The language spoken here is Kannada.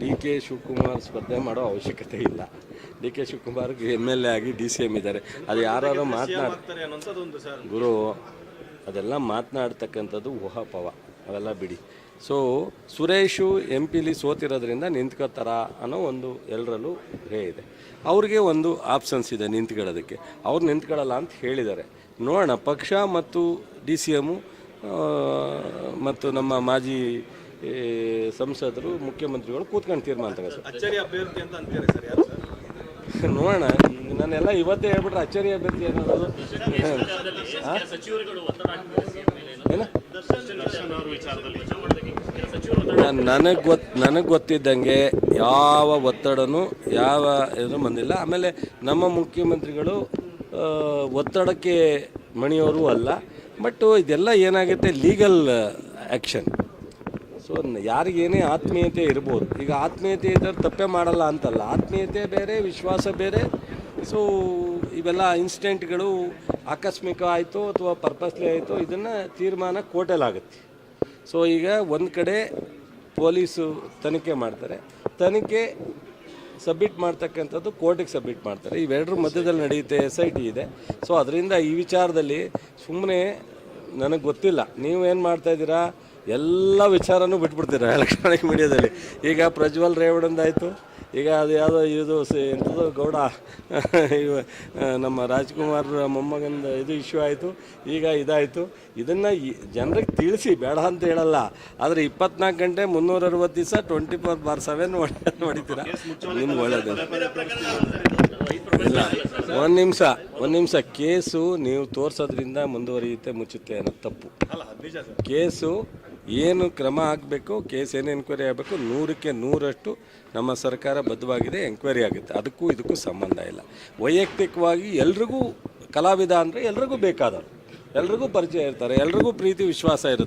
ಡಿ ಕೆ ಶಿವಕುಮಾರ್ ಸ್ಪರ್ಧೆ ಮಾಡೋ ಅವಶ್ಯಕತೆ ಇಲ್ಲ. ಡಿ ಕೆ ಶಿವಕುಮಾರ್ಗೆ ಎಂ ಎಲ್ ಎ ಆಗಿ ಡಿ ಸಿ ಎಂ ಇದ್ದಾರೆ. ಅದು ಯಾರು ಮಾತನಾಡ್ ಆಗ್ತಾರೆ ಅನ್ನೋಂಥದ್ದೊಂದು ಸರ್. ಗುರು ಅದೆಲ್ಲ ಮಾತನಾಡ್ತಕ್ಕಂಥದ್ದು ಊಹಾಪವ ಅವೆಲ್ಲ ಬಿಡಿ. ಸೊ ಸುರೇಶು ಎಂ ಪಿಲಿ ಸೋತಿರೋದ್ರಿಂದ ನಿಂತ್ಕೋತಾರ ಅನ್ನೋ ಒಂದು ಎಲ್ಲರಲ್ಲೂ ಹೇ ಇದೆ. ಅವ್ರಿಗೆ ಒಂದು ಆಪ್ಷನ್ಸ್ ಇದೆ ನಿಂತ್ಕೊಳ್ಳೋದಕ್ಕೆ. ಅವ್ರು ನಿಂತ್ಕೊಳ್ಳಲ್ಲ ಅಂತ ಹೇಳಿದ್ದಾರೆ. ನೋಡೋಣ ಪಕ್ಷ ಮತ್ತು ಡಿ ಸಿ ಎಮ್ಮು ಮತ್ತು ನಮ್ಮ ಮಾಜಿ ಈ, ಸಂಸದರು ಮುಖ್ಯಮಂತ್ರಿಗಳು ಕೂತ್ಕೊಂಡು ತೀರ್ಮಾನ ಸರ್ ಅಚ್ಚರಿ ಅಭ್ಯರ್ಥಿ ಅಂತ ಅಂತೀರಿ ಸರ್ ಯಾರು ಸರ್? ನೋಡೋಣ ನಾನೆಲ್ಲ ಇವತ್ತೇ ಹೇಳ್ಬಿಟ್ರೆ ಅಚ್ಚರಿ ಅಭ್ಯರ್ಥಿ ಅನ್ನೋದು ನನಗೆ ಗೊತ್ ನನಗೆ ಗೊತ್ತಿದ್ದಂಗೆ ಯಾವ ಒತ್ತಡನೂ ಯಾವ ಇದು ಬಂದಿಲ್ಲ. ಆಮೇಲೆ ನಮ್ಮ ಮುಖ್ಯಮಂತ್ರಿಗಳು ಒತ್ತಡಕ್ಕೆ ಮಣಿಯೋರು ಅಲ್ಲ. ಬಟ್ ಇದೆಲ್ಲ ಏನಾಗುತ್ತೆ ಲೀಗಲ್ ಆ್ಯಕ್ಷನ್ ಸೊ ಯಾರಿಗೇನೇ ಆತ್ಮೀಯತೆ ಇರ್ಬೋದು. ಈಗ ಆತ್ಮೀಯತೆ ಇದ್ದರೆ ತಪ್ಪೇ ಮಾಡಲ್ಲ ಅಂತಲ್ಲ. ಆತ್ಮೀಯತೆ ಬೇರೆ, ವಿಶ್ವಾಸ ಬೇರೆ. ಸೊ ಇವೆಲ್ಲ ಇನ್ಸಿಡೆಂಟ್ಗಳು ಆಕಸ್ಮಿಕ ಆಯಿತು ಅಥವಾ ಪರ್ಪಸ್ಲಿ ಆಯಿತು ಇದನ್ನು ತೀರ್ಮಾನ ಕೋರ್ಟಲ್ಲಾಗುತ್ತೆ ಸೊ ಈಗ ಒಂದು ಕಡೆ ಪೊಲೀಸು ತನಿಖೆ ಮಾಡ್ತಾರೆ. ತನಿಖೆ ಸಬ್ಮಿಟ್ ಮಾಡ್ತಕ್ಕಂಥದ್ದು ಕೋರ್ಟಿಗೆ ಸಬ್ಮಿಟ್ ಮಾಡ್ತಾರೆ. ಇವೆರಡರ ಮಧ್ಯದಲ್ಲಿ ನಡೆಯುತ್ತೆ ಎಸ್ ಐ ಟಿ ಇದೆ. ಸೊ ಅದರಿಂದ ಈ ವಿಚಾರದಲ್ಲಿ ಸುಮ್ಮನೆ ನನಗೆ ಗೊತ್ತಿಲ್ಲ. ನೀವು ಏನು ಮಾಡ್ತಾ ಇದ್ದೀರಾ? ಎಲ್ಲ ವಿಚಾರನೂ ಬಿಟ್ಬಿಡ್ತೀರ ಎಲೆಕ್ಟ್ರಾನಿಕ್ ಮೀಡಿಯಾದಲ್ಲಿ ಈಗ ಪ್ರಜ್ವಲ್ ರೇವಣ್ಣಂದಾಯಿತು ಈಗ ಅದು ಯಾವುದೋ ಇದು ಸ- ಎಂಥದ್ದು ಗೌಡ ಇವ ನಮ್ಮ ರಾಜ್ಕುಮಾರ್ ಮೊಮ್ಮಗಂದ ಇದು ಇಶ್ಯೂ ಆಯಿತು. ಈಗ ಇದಾಯಿತು. ಇದನ್ನು ಜನರಿಗೆ ತಿಳಿಸಿ ಬೇಡ ಅಂತ ಹೇಳಲ್ಲ. ಆದರೆ ಇಪ್ಪತ್ನಾಲ್ಕು ಗಂಟೆ ಮುನ್ನೂರ ಅರವತ್ತು ದಿವಸ ಟ್ವೆಂಟಿ ಫೋರ್ ಬಾರ್ ಸೆವೆನ್ ಹೊಡಿತೀರ? ನಿಮ್ಗೆ ಒಳ್ಳೆಯದು ಇಲ್ಲ ಒಂದು ನಿಮಿಷ ಒಂದು ನಿಮಿಷ. ಕೇಸು ನೀವು ತೋರಿಸೋದ್ರಿಂದ ಮುಂದುವರಿಯುತ್ತೆ ಮುಚ್ಚುತ್ತೆ ಅನ್ನೋದು ತಪ್ಪು. ಕೇಸು ಏನು ಕ್ರಮ ಆಗಬೇಕು ಕೇಸ್ ಏನು ಎನ್ಕ್ವೈರಿ ಆಗಬೇಕು, ನೂರಕ್ಕೆ ನೂರಷ್ಟು ನಮ್ಮ ಸರ್ಕಾರ ಬದ್ಧವಾಗಿದೆ ಎಂಕ್ವೈರಿ ಆಗುತ್ತೆ. ಅದಕ್ಕೂ ಇದಕ್ಕೂ ಸಂಬಂಧ ಇಲ್ಲ. ವೈಯಕ್ತಿಕವಾಗಿ ಎಲ್ರಿಗೂ ಕಲಾವಿದ ಅಂದರೆ ಎಲ್ರಿಗೂ ಬೇಕಾದವರು ಎಲ್ರಿಗೂ ಪರಿಚಯ ಇರ್ತಾರೆ, ಎಲ್ರಿಗೂ ಪ್ರೀತಿ, ವಿಶ್ವಾಸ ಇರುತ್ತೆ.